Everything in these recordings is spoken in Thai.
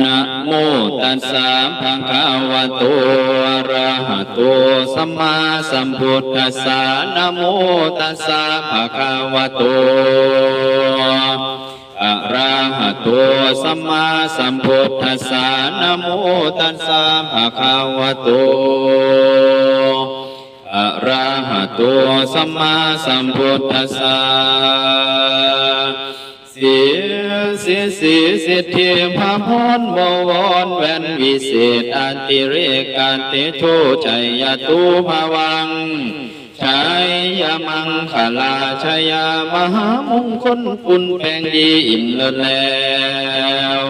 นะโมตัสสะภะคะวะโตอะระหะโตสัมมาสัมพุทธัสสะนะโมตัสสะภะคะวะโตอะระหะโตสัมมาสัมพุทธัสสะนะโมตัสสะภะคะวะโตอะระหะโตสัมมาสัมพุทธัสสะสี สีสิทธิพระพรบวรแวนวิเศษอันติเรกันติโชชัยยตุภวังชัยยมังคลาชัยยมหามงคลปุณแผ่งดีอิ่มเลิศแล้ว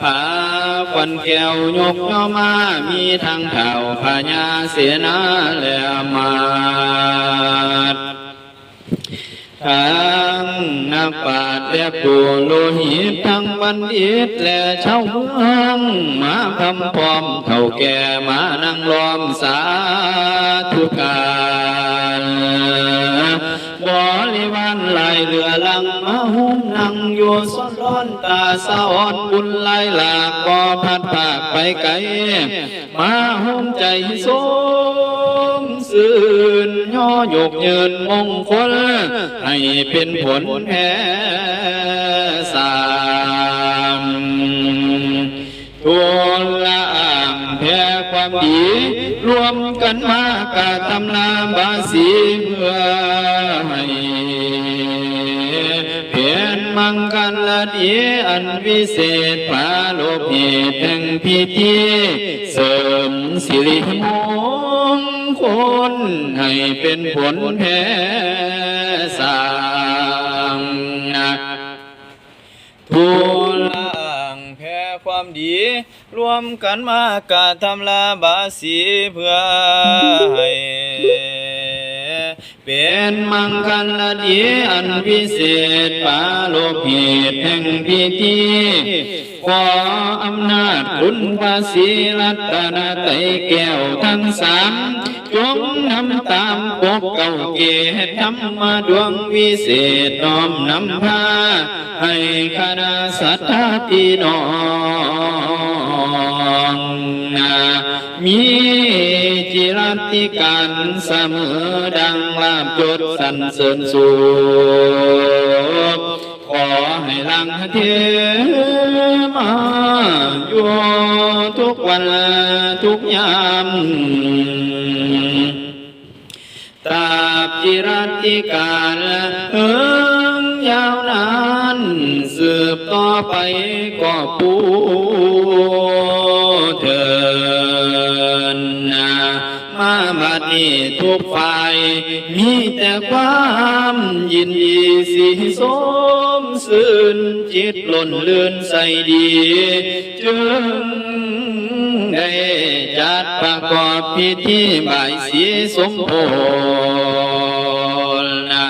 พาควันแก้วยกย่อมามีทั้งเท่าพญาเสนาและมาด ทั้งนักปราชญ์และผู้โลหิตทั้งบัณฑิตและชาวเมืองมาพำพร้อมเท่าแก่มานั่งล้อมสาธุการบริวารหลายเรือลังมาหุ้มนั่งอยู่สนร้อนตาสะอ่อนบุญหลายหลากบ่พัดภาคไปไกลมาหุ้มใจสม สื่นย่อยกยืนมงคล ให้เป็นผลแพ้สามทุนละอ่งแพ้ความดีรวมกันมากาตำลาบาสีเพื่อให้เพียนมังกันละดีอันวิเศษพาโลกเหตุแห่งพิธีเสริมสิริมง คลให้เป็นผลแพ้สางทุลังแพ้ความดี รวมกันมากาทำลาบาสีเพื่อให้ เป็นมังคันละดีอันวิเศษปาโลกเหตุแห่งพิธีขออำนาจคุณภาษีรัตนไตรแก้วทั้งสามจงนำตามปกเก่าเกตธรรมดวงวิเศษน้อมนำพาให้คณะสัตตาพี่น้อง นามีจิรติการเสมอดังลาบจดสรรเสริญสูงขอให้ลังเทมาอยู่ทุกวันทุกยามตราบจิรติการเอิงยาวนานสืบต่อไปก็ปู มาบัดนี้ทุกฝ่าย มีแต่ความยินดีสีสมสื่นจิตหล่นเลื่อนใส่ดี จึงได้จัดประกอบพิธีบายสีสมโภชนะ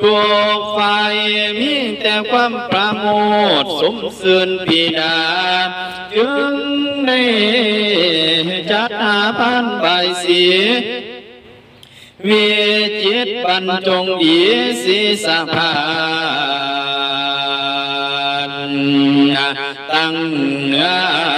ทุกฝ่ายมีแต่ความประโมทสมสื่นปีดา จึง ได้จัดหาพันใบสีเวจิตบรรจงดีสีสะพานตั้งเนื้อ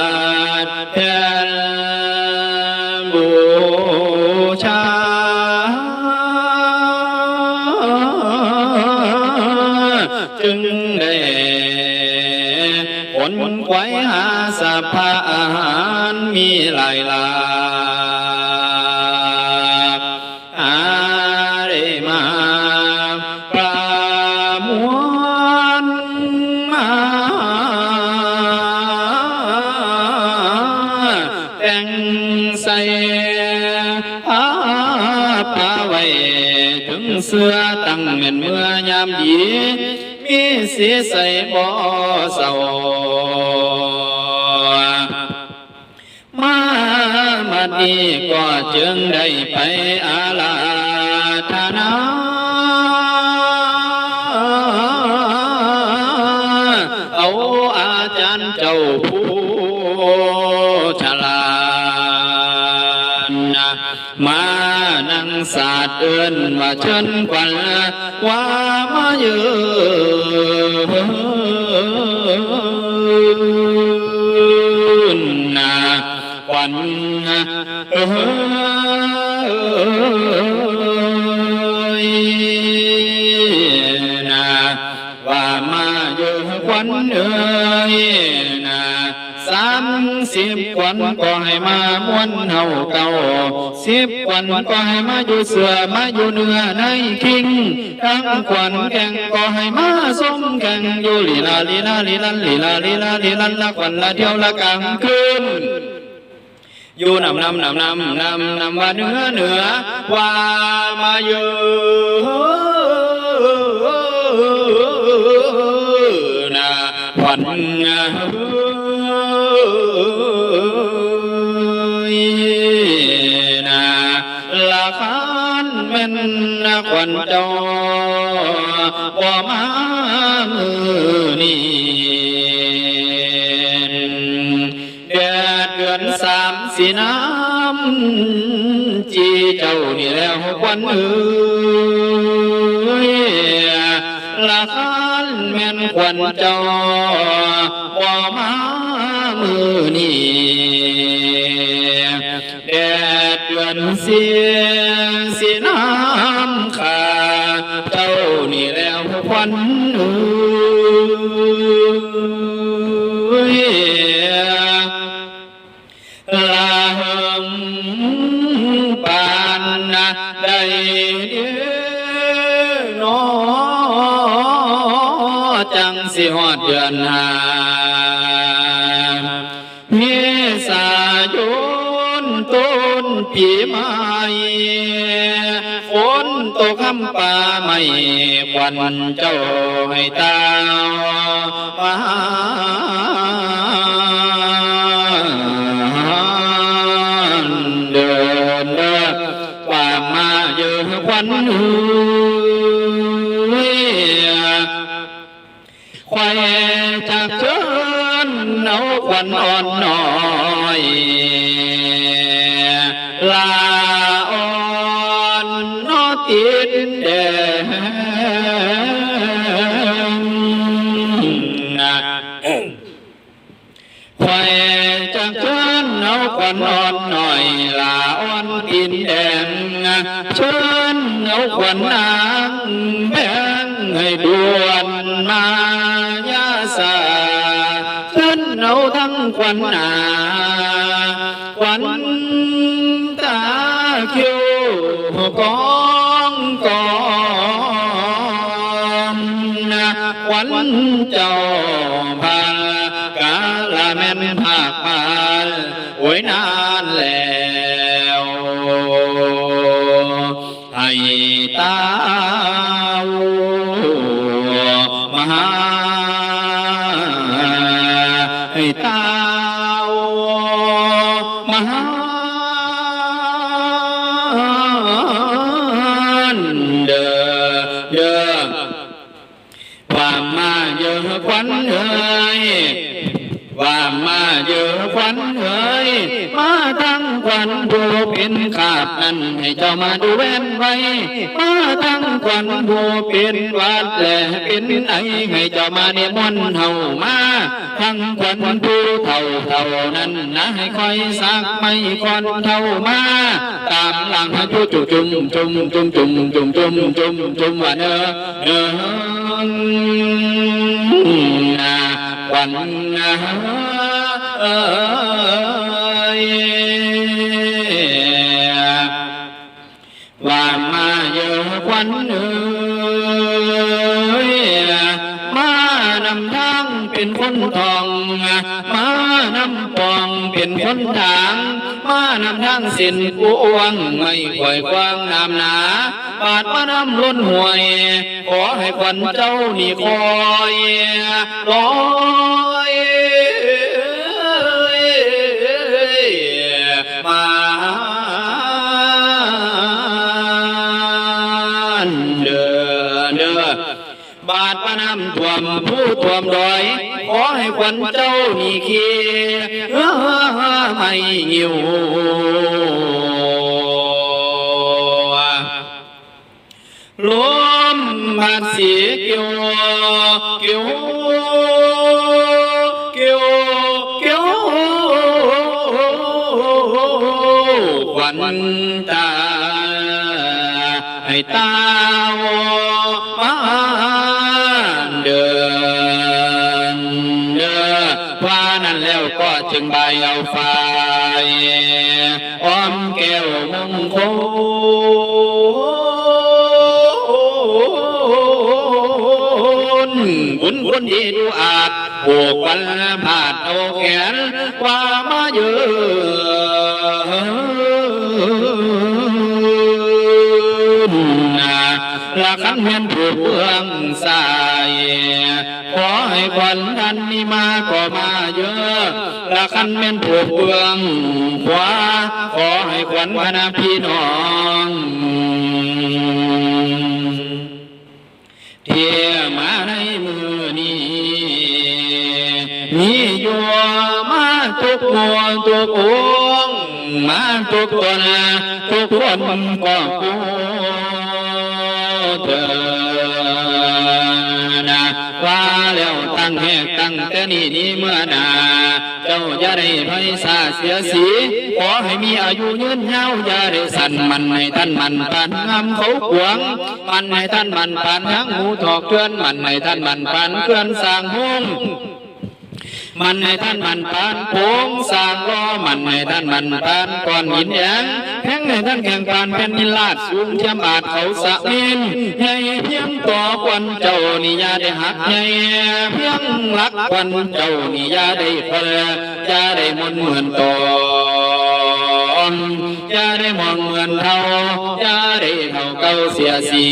เสื้อตั้งเงินเมื่อยามดี มีสีใสบ่เศร้ามามาดีก็จึงได้ไปอาลา ơn mà chân quan quá má như à, quan à, à, ơi và ma như quan ơi. สิบควันก็ให้มามวนเฮาเก่าสิบควันก็ให้มาอยู่เสือมาอยู่เนื้อในคิงทั้งควันแข่งก็ให้มาสมแข่งอยู่ลีลาลีลาลีลันลีลาลีลาลีลันละควันละเที่ยวละกลางคืนอยู่นำนำนำนำนำนำว่าเนื้อเนื้อว่ามาอยู่นาวัน ควันจ้าว่ามามือนี้เดือนเดือนสามสีน้ำจีเจ้านี่แล้วควันเอ้ยละคันแม่นควันจ้าว่ามามือนี่แดดเดือนเสียสีน้ำ วันเอ้ยลาหมปานนะได้เด้อนอจังสิฮอดเดือนหาเมษายนต้นปีใหม่ ตกคำป่าไม่ควันเจ้าให้ตาวมาเดินเดินว่ามาเยอะควันควายจากเชิญเอาควันอ่อนน่อย chín đèn chốn ngẫu quần áng bên người buồn mà nhá sợ. Chân ngẫu thăng quần à quần ta kêu con con. Quấn chầu bà ตามหาให้ตามหา วันผู้เป็นขาบนั้นให้เจ้ามาดูแว่นไว้มาทั้งควันผู้เป็นวัดและเป็นไอให้เจ้ามาเนี่ยมนเฮามาทั้งควันผู้เท่าเท่านั้นนะให้คอยสักไม่คอนเท่ามาตามหลังให้จุจุจุมจุ่มจุ่มจุ่มจุ่มจุ่มจุ่มจุ่มว่าเนอเนอนาวันนาเอย วันเอยมานำทางเป็นคนทอง มานำปองเป็นคนทาง มานำทางเส้นกวงไม่ค่อยกว้างน้ำหนาปาดมานำล้นห่วย ขอให้ควันเจ้านี่คอยลอ นำท่วมผู้ท่วมดอย ขอให้ควันเจ้านี่เคียไม่หิวลมพัดเสียเกี่ยวเกี่ยวเกี่ยวเกี่ยวควันตา ใบเอาไฟอ้อมแก้วมงคลบุญคนดีดูอาจผูกวันผาดเอาแขนว่ามาเยอะนะละคันเห็นผูกเบื้องสาย ขอให้ควันทันนี้มาก็มาเยอะ ละคันเม่นผูกเบื้องขวาขอให้ควันคณะพี่น้องเที่ยมาในมือนี้มีอยู่มาทุกหัวทุกองมาทุกตนทุกคนก็กูเธอนะว่าแล้วตั้งแหกตั้งแต่นี้นี้เมื่อนา จ้าอย่าได้ไพศาลเสียสี ขอให้มีอายุยืนยาวอย่าได้สั่นมันให้ท่านมันปานงามเขาขวางมันให้ท่านมันปานทั้งหูถอกเกลื่อนมันให้ท่านมันปานเกลื่อนสร้างห้อง มันให้ท่านมันปานโป่งสร้างล้อมันให้ท่านมันปานก้อนหินแยงแข็งให้ท่านแข่งปานแผ่นดินลาดสูงเทียมอาจเขาสะเมินใหญ่เพียงต่อควันเจ้านิยาได้หักใหญ่เพียงรักควันเจ้านิยาได้คนยาได้มนเหมือนตอนยาได้มองเหมือนเท่ายาได้เท่าเก่าเสียสี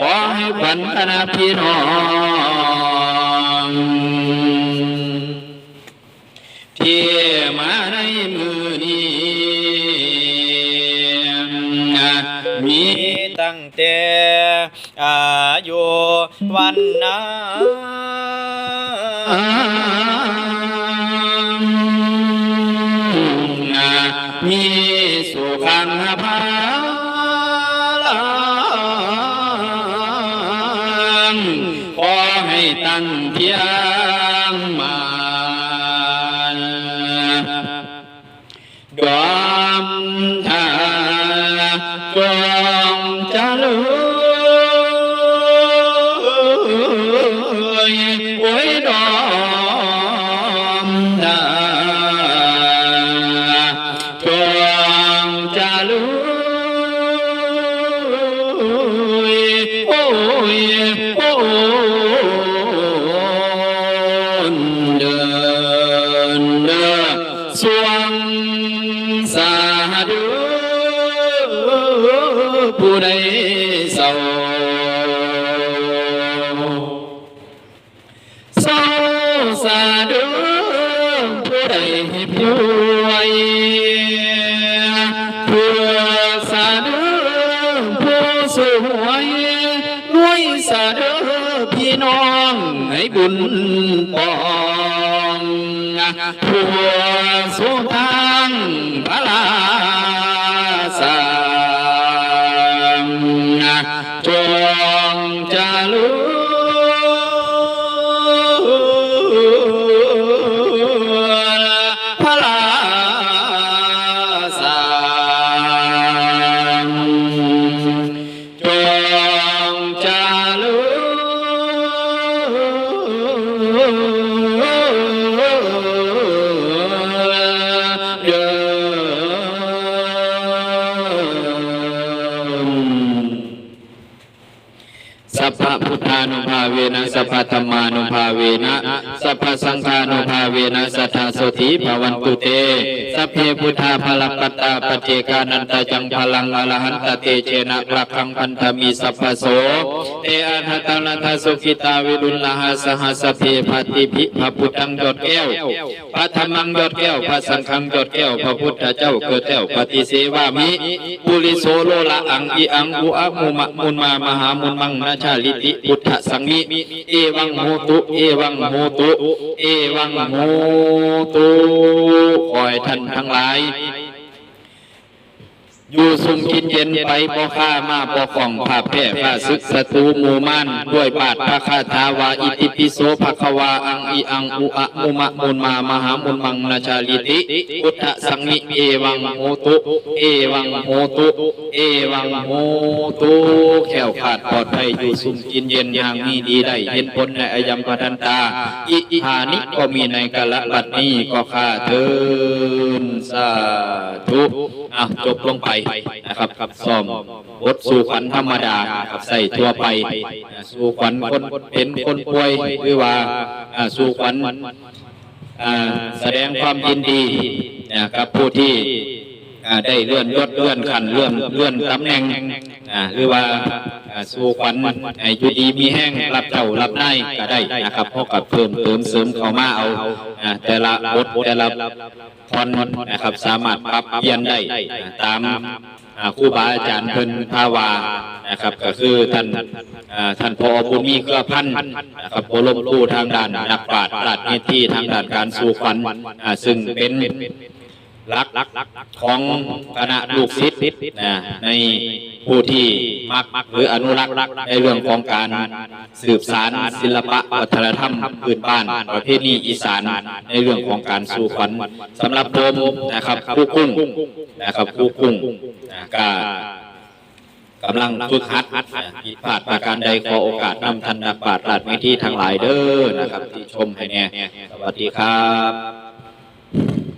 ขอให้ขวัญคณะพี่น้อง ที่มาในมือนี้มีตั้งแต่อายุวันนั้นมีสุขังภา อให้ตั้งเพียงมาดว พี่น้องให้บุญปองผัวสุทางพระลาสามจง เนะสัพพะธรรมานุภาเวนะสัพพะสังฆานุภาเวนะสัทธาโสธิภาวันตุเตสัพเพพุทธาภลัปตตาปเจกานันตจังพลังอรหันตเตเชนะพระคังพันธมิสัพพโสเตอันหตังนันทสุขิตาวิรุณลหาสหัสสพเพพัติภิพระพุทธังยอดแก้วพระธรรมังยอดแก้วพระสังฆังยอดแก้วพระพุทธเจ้าเกิดแก้วปฏิเสวามิปุริโสโลละอังอีอังอุอะมุมะมุนมามหามุนมังนาชาลิติพุทธสังมิเอวังโหตุเอวังโหตุเอวังโหตุขอให้ท่านทั้งหลาย อยู่สุมกินเย็นไปบ่ค่ามาบ่ของผ้าแพ่ผ้าซึกศัตรูหมูม่านด้วยบาทพระคาถาวาอิติปิโสภควาอังอีอังอุอะมุมะมุนมามหามุนมังนาชาลิติพุทธสังมิเอวังโหตุเอวังโหตุเอวังโหตุแขวขาดปลอดภัยอยู่สุมกินเย็นอย่างมีดีได้เห็น ผลในอายัมพทันตา อิหานิก็มีในกะละบัดนี้ก็ข้าเทินสาธุอะจบลงไปนะครับครับซ่อมบทสู่ขวัญธรรมดาครับใส่ทั่วไป สู่ขวัญคนเป็นคนป่วยหรือว่าสู่ขวัญแสดงความยินดีนะครับผู้ที่ ได้เลื่อนยศเลื่อนขันเลื่อนเลื่อนตำแหน่งหรือว่าสู่ขวัญอยู่ดีมีแห้งรับเจ้ารับนายก็ได้นะครับเพราะกับเพิ่มเติมเสริมเข้ามาเอาแต่ละบทแต่ละพรนะครับ สามารถปรับเปลี่ยนได้ตามครูบาอาจารย์เพิ่นภาวานะครับ ก็คือท่านท่านพอบุญมีเกลือพันนะครับโอลมครูทางด้านนักปราชญ์ปราชญ์ที่ทางด้านการสู่ขวัญซึ่งเป็น ลักของคณะลูกศิษย์นะในผู้ที่มักหรืออนุรักษ์ในเรื่องของการสืบสารศิลปะวัฒนธรรมพื้นบ้าน ประเพณีอีสานในเรื่องของการสู่ขวัญสำหรับโดมนะครับผู้กุ้งนะครับผู้กุ้งนะก็กำลังฝึกหัดผิดพลาดประการใดขอโอกาสนำท่านนักปราชญ์ราชเมธีทั้งหลายเด้อนะครับ ที่ชมให้แน่สวัสดีครับ